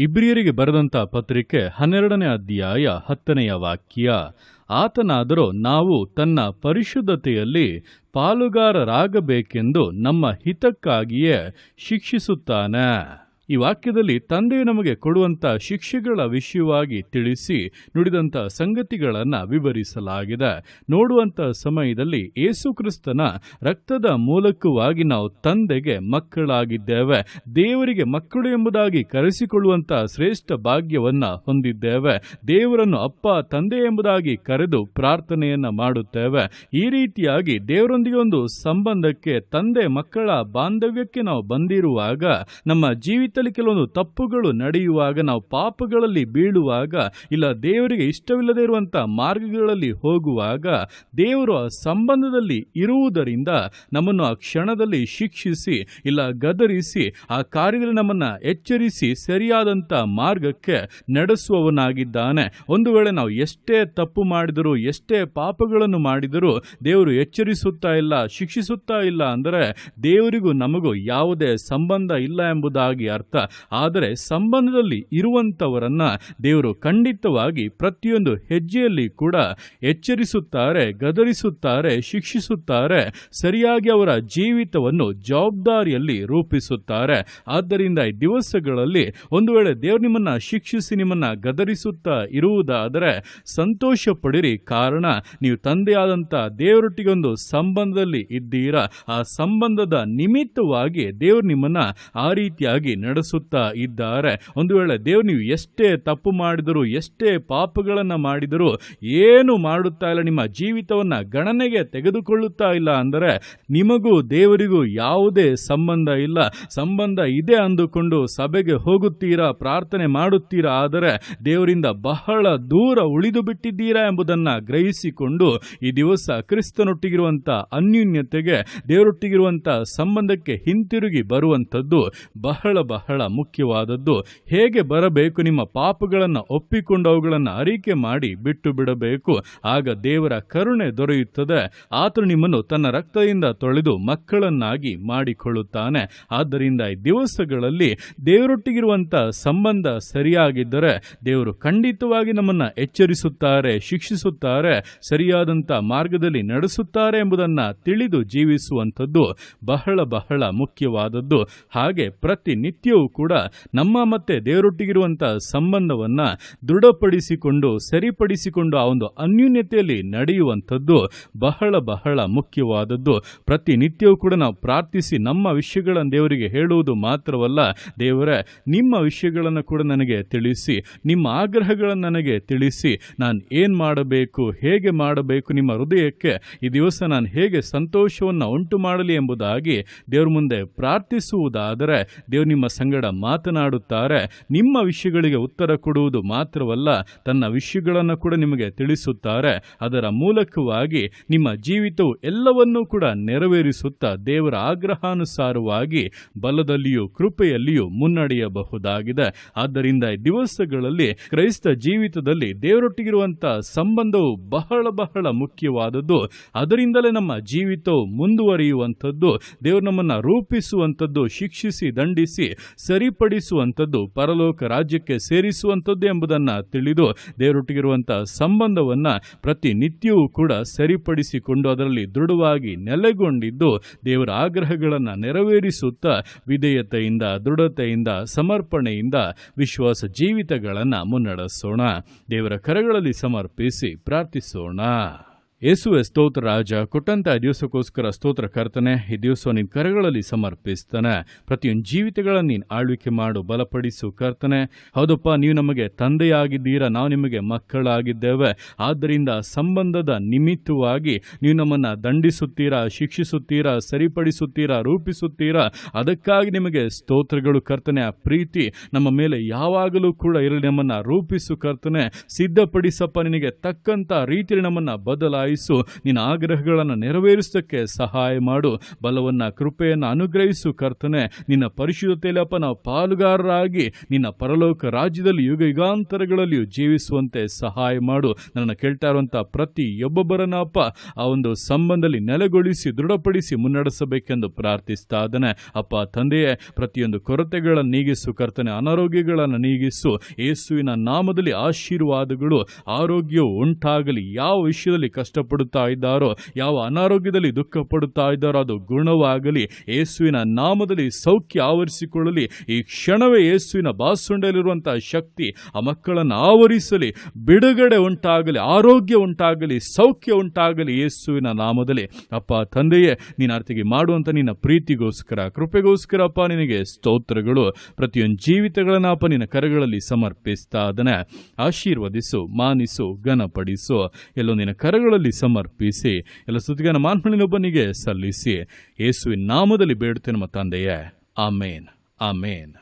ಇಬ್ರಿಯರಿಗೆ ಬರೆದಂತ ಪತ್ರಿಕೆ ಹನ್ನೆರಡನೇ ಅಧ್ಯಾಯ ಹತ್ತನೆಯ ವಾಕ್ಯ. ಆತನಾದರೂ, ನಾವು ತನ್ನ ಪರಿಶುದ್ಧತೆಯಲ್ಲಿ ಪಾಲುಗಾರರಾಗಬೇಕೆಂದು ನಮ್ಮ ಹಿತಕ್ಕಾಗಿಯೇ ಶಿಕ್ಷಿಸುತ್ತಾನೆ. ಈ ವಾಕ್ಯದಲ್ಲಿ ತಂದೆಯು ನಮಗೆ ಕೊಡುವಂಥ ಶಿಕ್ಷೆಗಳ ವಿಷಯವಾಗಿ ತಿಳಿಸಿ ನುಡಿದಂತ ಸಂಗತಿಗಳನ್ನು ವಿವರಿಸಲಾಗಿದೆ. ನೋಡುವಂತ ಸಮಯದಲ್ಲಿ ಯೇಸುಕ್ರಿಸ್ತನ ರಕ್ತದ ಮೂಲಕವಾಗಿ ನಾವು ತಂದೆಗೆ ಮಕ್ಕಳಾಗಿದ್ದೇವೆ. ದೇವರಿಗೆ ಮಕ್ಕಳು ಎಂಬುದಾಗಿ ಕರೆಸಿಕೊಳ್ಳುವಂಥ ಶ್ರೇಷ್ಠ ಭಾಗ್ಯವನ್ನ ಹೊಂದಿದ್ದೇವೆ. ದೇವರನ್ನು ಅಪ್ಪ, ತಂದೆ ಎಂಬುದಾಗಿ ಕರೆದು ಪ್ರಾರ್ಥನೆಯನ್ನ ಮಾಡುತ್ತೇವೆ. ಈ ರೀತಿಯಾಗಿ ದೇವರೊಂದಿಗೆ ಒಂದು ಸಂಬಂಧಕ್ಕೆ ತಂದೆ ಮಕ್ಕಳ ಬಾಂಧವ್ಯಕ್ಕೆ ನಾವು ಬಂದಿರುವಾಗ ನಮ್ಮ ಜೀವಿತದಲ್ಲಿ ಕೆಲವೊಂದು ತಪ್ಪುಗಳು ನಡೆಯುವಾಗ, ನಾವು ಪಾಪಗಳಲ್ಲಿ ಬೀಳುವಾಗ, ಇಲ್ಲ ದೇವರಿಗೆ ಇಷ್ಟವಿಲ್ಲದೇ ಇರುವಂಥ ಮಾರ್ಗಗಳಲ್ಲಿ ಹೋಗುವಾಗ, ದೇವರು ಆ ಸಂಬಂಧದಲ್ಲಿ ಇರುವುದರಿಂದ ನಮ್ಮನ್ನು ಆ ಕ್ಷಣದಲ್ಲಿ ಶಿಕ್ಷಿಸಿ, ಇಲ್ಲ ಗದರಿಸಿ, ಆ ಕಾರ್ಯದಲ್ಲಿ ನಮ್ಮನ್ನು ಎಚ್ಚರಿಸಿ ಸರಿಯಾದಂತ ಮಾರ್ಗಕ್ಕೆ ನಡೆಸುವವನಾಗಿದ್ದಾನೆ. ಒಂದು ವೇಳೆ ನಾವು ಎಷ್ಟೇ ತಪ್ಪು ಮಾಡಿದರೂ, ಎಷ್ಟೇ ಪಾಪಗಳನ್ನು ಮಾಡಿದರೂ, ದೇವರು ಎಚ್ಚರಿಸುತ್ತಾ ಇಲ್ಲ, ಶಿಕ್ಷಿಸುತ್ತಾ ಇಲ್ಲ ಅಂದರೆ ದೇವರಿಗೂ ನಮಗೂ ಯಾವುದೇ ಸಂಬಂಧ ಇಲ್ಲ ಎಂಬುದಾಗಿ ಅರ್ಥ ಆದರೆ ಸಂಬಂಧದಲ್ಲಿ ಇರುವಂಥವರನ್ನು ದೇವರು ಖಂಡಿತವಾಗಿ ಪ್ರತಿಯೊಂದು ಹೆಜ್ಜೆಯಲ್ಲಿ ಕೂಡ ಎಚ್ಚರಿಸುತ್ತಾರೆ, ಗದರಿಸುತ್ತಾರೆ, ಶಿಕ್ಷಿಸುತ್ತಾರೆ, ಸರಿಯಾಗಿ ಅವರ ಜೀವಿತವನ್ನು ಜವಾಬ್ದಾರಿಯಲ್ಲಿ ರೂಪಿಸುತ್ತಾರೆ. ಆದ್ದರಿಂದ ಈ ದಿವಸಗಳಲ್ಲಿ ಒಂದು ವೇಳೆ ದೇವರು ನಿಮ್ಮನ್ನ ಶಿಕ್ಷಿಸಿ ನಿಮ್ಮನ್ನ ಗದರಿಸುತ್ತಾ ಇರುವುದಾದರೆ ಸಂತೋಷ ಪಡಿರಿ ಕಾರಣ, ನೀವು ತಂದೆಯಾದಂಥ ದೇವರೊಟ್ಟಿಗೊಂದು ಸಂಬಂಧದಲ್ಲಿ ಇದ್ದೀರಾ. ಆ ಸಂಬಂಧದ ನಿಮಿತ್ತವಾಗಿ ದೇವರು ನಿಮ್ಮನ್ನ ಆ ರೀತಿಯಾಗಿ ನಡೆಸುತ್ತಾ ಇದ್ದಾರೆ. ಒಂದು ವೇಳೆ ದೇವ್ರು ನೀವು ಎಷ್ಟೇ ತಪ್ಪು ಮಾಡಿದರೂ, ಎಷ್ಟೇ ಪಾಪಗಳನ್ನು ಮಾಡಿದರೂ, ಏನು ಮಾಡುತ್ತಾ ಇಲ್ಲ, ನಿಮ್ಮ ಜೀವಿತವನ್ನು ಗಣನೆಗೆ ತೆಗೆದುಕೊಳ್ಳುತ್ತಾ ಇಲ್ಲ ಅಂದರೆ ನಿಮಗೂ ದೇವರಿಗೂ ಯಾವುದೇ ಸಂಬಂಧ ಇಲ್ಲ. ಸಂಬಂಧ ಇದೆ ಅಂದುಕೊಂಡು ಸಭೆಗೆ ಹೋಗುತ್ತೀರಾ, ಪ್ರಾರ್ಥನೆ ಮಾಡುತ್ತೀರಾ, ಆದರೆ ದೇವರಿಂದ ಬಹಳ ದೂರ ಉಳಿದು ಬಿಟ್ಟಿದ್ದೀರಾ ಎಂಬುದನ್ನು ಗ್ರಹಿಸಿಕೊಂಡು ಈ ದಿವಸ ಕ್ರಿಸ್ತನೊಟ್ಟಿಗಿರುವಂಥ ಅನ್ಯೂನ್ಯತೆಗೆ ದೇವರೊಟ್ಟಿಗಿರುವಂಥ ಸಂಬಂಧಕ್ಕೆ ಹಿಂತಿರುಗಿ ಬರುವಂಥದ್ದು ಬಹಳ ಬಹಳ ಮುಖ್ಯವಾದದ್ದು. ಹೇಗೆ ಬರಬೇಕು, ನಿಮ್ಮ ಪಾಪಗಳನ್ನು ಒಪ್ಪಿಕೊಂಡು ಅವುಗಳನ್ನು ಅರಿಕೆ ಮಾಡಿ ಬಿಟ್ಟು ಬಿಡಬೇಕು. ಆಗ ದೇವರ ಕರುಣೆ ದೊರೆಯುತ್ತದೆ. ಆತನು ನಿಮ್ಮನ್ನು ತನ್ನ ರಕ್ತದಿಂದ ತೊಳೆದು ಮಕ್ಕಳನ್ನಾಗಿ ಮಾಡಿಕೊಳ್ಳುತ್ತಾನೆ. ಆದ್ದರಿಂದ ಈ ದಿವಸಗಳಲ್ಲಿ ದೇವರೊಟ್ಟಿಗಿರುವಂಥ ಸಂಬಂಧ ಸರಿಯಾಗಿದ್ದರೆ, ದೇವರು ಖಂಡಿತವಾಗಿ ನಮ್ಮನ್ನ ಎಚ್ಚರಿಸುತ್ತಾರೆ, ಶಿಕ್ಷಿಸುತ್ತಾರೆ ಸರಿಯಾದಂತ ಮಾರ್ಗದಲ್ಲಿ ನಡೆಸುತ್ತಾರೆ ಎಂಬುದನ್ನ ತಿಳಿದು ಜೀವಿಸುವಂಥದ್ದು ಬಹಳ ಬಹಳ ಮುಖ್ಯವಾದದ್ದು. ಹಾಗೆ ಪ್ರತಿನಿತ್ಯವೂ ಕೂಡ ನಮ್ಮ ಮತ್ತೆ ದೇವರೊಟ್ಟಿಗಿರುವಂಥ ಸಂಬಂಧವನ್ನು ದೃಢಪಡಿಸಿಕೊಂಡು, ಸರಿಪಡಿಸಿಕೊಂಡು ಆ ಒಂದು ಅನ್ಯೂನ್ಯತೆಯಲ್ಲಿ ನಡೆಯುವಂಥದ್ದು ಬಹಳ ಬಹಳ ಮುಖ್ಯವಾದದ್ದು. ಪ್ರತಿನಿತ್ಯವೂ ಕೂಡ ನಾವು ಪ್ರಾರ್ಥಿಸಿ ನಮ್ಮ ವಿಷಯಗಳನ್ನು ದೇವರಿಗೆ ಹೇಳುವುದು ಮಾತ್ರವಲ್ಲ, ದೇವರೇ, ನಿಮ್ಮ ವಿಷಯಗಳನ್ನು ಕೂಡ ನನಗೆ ತಿಳಿಸಿ, ನಿಮ್ಮ ಆಗ್ರಹಗಳನ್ನು ನನಗೆ ತಿಳಿಸಿ, ನಾನು ಏನು ಮಾಡಬೇಕು, ಹೇಗೆ ಮಾಡಬೇಕು ನಿಮ್ಮ ಹೃದಯಕ್ಕೆ ಈ ದಿವಸ ನಾನು ಹೇಗೆ ಸಂತೋಷವನ್ನು ಉಂಟು ಮಾಡಲಿ ಎಂಬುದಾಗಿ ದೇವ್ರ ಮುಂದೆ ಪ್ರಾರ್ಥಿಸುವುದಾದರೆ ದೇವ್ರು ನಿಮ್ಮ ಸಂಗಡ ಮಾತನಾಡುತ್ತಾರೆ, ನಿಮ್ಮ ವಿಷಯಗಳಿಗೆ ಉತ್ತರ ಕೊಡುವುದು ಮಾತ್ರವಲ್ಲ, ತನ್ನ ವಿಷಯಗಳನ್ನು ಕೂಡ ನಿಮಗೆ ತಿಳಿಸುತ್ತಾರೆ. ಅದರ ಮೂಲಕವಾಗಿ ನಿಮ್ಮ ಜೀವಿತವು ಎಲ್ಲವನ್ನೂ ಕೂಡ ನೆರವೇರಿಸುತ್ತಾ ದೇವರ ಆಗ್ರಹಾನುಸಾರವಾಗಿ ಬಲದಲ್ಲಿಯೂ ಕೃಪೆಯಲ್ಲಿಯೂ ಮುನ್ನಡೆಯಬಹುದಾಗಿದೆ. ಆದ್ದರಿಂದ ದಿವಸಗಳಲ್ಲಿ ಕ್ರೈಸ್ತ ಜೀವಿತದಲ್ಲಿ ದೇವರೊಟ್ಟಿಗಿರುವಂತಹ ಸಂಬಂಧವು ಬಹಳ ಬಹಳ ಮುಖ್ಯವಾದದ್ದು. ಅದರಿಂದಲೇ ನಮ್ಮ ಜೀವಿತವು ಮುಂದುವರಿಯುವಂಥದ್ದು. ದೇವರು ನಮ್ಮನ್ನು ರೂಪಿಸುವಂಥದ್ದು, ಶಿಕ್ಷಿಸಿ, ದಂಡಿಸಿ ಸರಿಪಡಿಸುವಂಥದ್ದು, ಪರಲೋಕ ರಾಜ್ಯಕ್ಕೆ ಸೇರಿಸುವಂಥದ್ದು ಎಂಬುದನ್ನು ತಿಳಿದು ದೇವರೊಟ್ಟಿಗಿರುವಂಥ ಸಂಬಂಧವನ್ನು ಪ್ರತಿನಿತ್ಯವೂ ಕೂಡ ಸರಿಪಡಿಸಿಕೊಂಡು ಅದರಲ್ಲಿ ದೃಢವಾಗಿ ನೆಲೆಗೊಂಡಿದ್ದು, ದೇವರ ಆಗ್ರಹಗಳನ್ನು ನೆರವೇರಿಸುತ್ತಾ ವಿಧೇಯತೆಯಿಂದ, ದೃಢತೆಯಿಂದ, ಸಮರ್ಪಣೆಯಿಂದ ವಿಶ್ವಾಸ ಜೀವಿತಗಳನ್ನು ಮುನ್ನಡೆಸೋಣ. ದೇವರ ಕರಗಳಲ್ಲಿ ಸಮರ್ಪಿಸಿ ಪ್ರಾರ್ಥಿಸೋಣ. ಯೇಸುವೆ ಸ್ತೋತ್ರ, ರಾಜ, ಕೊಟ್ಟಂತ ದಿವಸಕ್ಕೋಸ್ಕರ ಸ್ತೋತ್ರ ಕರ್ತನೆ, ಈ ದಿವಸ ನಿನ್ನ ಕರೆಗಳಲ್ಲಿ ಸಮರ್ಪಿಸ್ತಾನೆ. ಪ್ರತಿಯೊಂದು ಜೀವಿತಗಳನ್ನು ನೀನು ಆಳ್ವಿಕೆ ಮಾಡು, ಬಲಪಡಿಸು ಕರ್ತನೆ. ಹೌದಪ್ಪ, ನೀವು ನಮಗೆ ತಂದೆಯಾಗಿದ್ದೀರಾ, ನಾವು ನಿಮಗೆ ಮಕ್ಕಳಾಗಿದ್ದೇವೆ. ಆದ್ದರಿಂದ ಸಂಬಂಧದ ನಿಮಿತ್ತವಾಗಿ ನೀವು ನಮ್ಮನ್ನು ದಂಡಿಸುತ್ತೀರಾ, ಶಿಕ್ಷಿಸುತ್ತೀರಾ, ಸರಿಪಡಿಸುತ್ತೀರಾ, ರೂಪಿಸುತ್ತೀರಾ? ಅದಕ್ಕಾಗಿ ನಿಮಗೆ ಸ್ತೋತ್ರಗಳು ಕರ್ತನೆ. ಆ ಪ್ರೀತಿ ನಮ್ಮ ಮೇಲೆ ಯಾವಾಗಲೂ ಕೂಡ ಇರಲಿ, ನಮ್ಮನ್ನು ರೂಪಿಸು ಕರ್ತನೆ. ಸಿದ್ಧಪಡಿಸಪ್ಪ, ನಿನಗೆ ತಕ್ಕಂಥ ರೀತಿಯಲ್ಲಿ ನಮ್ಮನ್ನು ಬದಲಾಯಿಸು. ಬದಲಾಯಿಸು ನಿನ್ನ ಆಗ್ರಹಗಳನ್ನು ನೆರವೇರಿಸೋಕ್ಕೆ ಸಹಾಯ ಮಾಡು. ಬಲವನ್ನು, ಕೃಪೆಯನ್ನು ಅನುಗ್ರಹಿಸು ಕರ್ತನೆ. ನಿನ್ನ ಪರಿಶುದ್ಧತೆಯಲ್ಲಿ ಅಪ್ಪ, ನಾವು ಪಾಲುಗಾರರಾಗಿ ನಿನ್ನ ಪರಲೋಕ ರಾಜ್ಯದಲ್ಲಿ ಯುಗ ಯುಗಾಂತರಗಳಲ್ಲಿಯೂ ಜೀವಿಸುವಂತೆ ಸಹಾಯ ಮಾಡು. ನನ್ನ ಕೇಳ್ತಾ ಇರುವಂಥ ಪ್ರತಿ ಒಬ್ಬೊಬ್ಬರನ್ನ ಅಪ್ಪ, ಆ ಒಂದು ಸಂಬಂಧದಲ್ಲಿ ನೆಲೆಗೊಳಿಸಿ, ದೃಢಪಡಿಸಿ ಮುನ್ನಡೆಸಬೇಕೆಂದು ಪ್ರಾರ್ಥಿಸ್ತಾ ಇದ್ದಾನೆ. ಅಪ್ಪ, ತಂದೆಯೇ, ಪ್ರತಿಯೊಂದು ಕೊರತೆಗಳನ್ನು ನೀಗಿಸು ಕರ್ತನೆ. ಅನಾರೋಗ್ಯಗಳನ್ನು ನೀಗಿಸು. ಯೇಸುವಿನ ನಾಮದಲ್ಲಿ ಆಶೀರ್ವಾದಗಳು, ಆರೋಗ್ಯವು ಉಂಟಾಗಲಿ. ಯಾವ ವಿಷಯದಲ್ಲಿ ಕಷ್ಟಪಡುತ್ತಾ ಇದ್ದಾರೋ, ಯಾವ ಅನಾರೋಗ್ಯದಲ್ಲಿ ದುಃಖ ಪಡುತ್ತಾ ಇದ್ದಾರೋ ಅದು ಗುಣವಾಗಲಿ. ಯೇಸುವಿನ ನಾಮದಲ್ಲಿ ಸೌಖ್ಯ ಆವರಿಸಿಕೊಳ್ಳಲಿ. ಈ ಕ್ಷಣವೇ ಯೇಸುವಿನ ಬಾಸುಂಡಲಿರುವಂತಹ ಶಕ್ತಿ ಆ ಮಕ್ಕಳನ್ನು ಆವರಿಸಲಿ. ಬಿಡುಗಡೆ ಉಂಟಾಗಲಿ, ಆರೋಗ್ಯ ಉಂಟಾಗಲಿ, ಸೌಖ್ಯ ಉಂಟಾಗಲಿ ಯೇಸುವಿನ ನಾಮದಲ್ಲಿ. ಅಪ್ಪ, ತಂದೆಯೇ, ನೀನು ಅರ್ಥಿಗೆ ಮಾಡುವಂಥ ನಿನ್ನ ಪ್ರೀತಿಗೋಸ್ಕರ ಕೃಪೆಗೋಸ್ಕರ ಅಪ್ಪ ನಿನಗೆ ಸ್ತೋತ್ರಗಳು. ಪ್ರತಿಯೊಂದು ಜೀವಿತಗಳನ್ನ ಅಪ್ಪ ನಿನ್ನ ಕರಗಳಲ್ಲಿ ಸಮರ್ಪಿಸ್ತಾ ಅದನ್ನ ಆಶೀರ್ವದಿಸು, ಮಾನಿಸು, ಘನಪಡಿಸು. ಎಲ್ಲೋ ನಿನ್ನ ಕರಗಳಲ್ಲಿ ಸಮರ್ಪಿಸಿ. ಎಲ್ಲ ಸುದ್ದಿಗಾನ ಮಾನ್ಮಣಿನೊಬ್ಬನಿಗೆ ಸಲ್ಲಿಸಿ. ಯೇಸುವಿನ ನಾಮದಲ್ಲಿ ಬೇಡುತ್ತೇನೆ ನಮ್ಮ ತಂದೆಯೇ. ಆಮೇನ್. ಆಮೇನ್.